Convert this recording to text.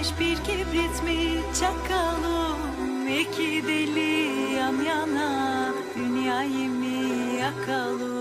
ateş bir kibrit mi? Çakalım iki deli yan yana. Dünyayı mı yakalım?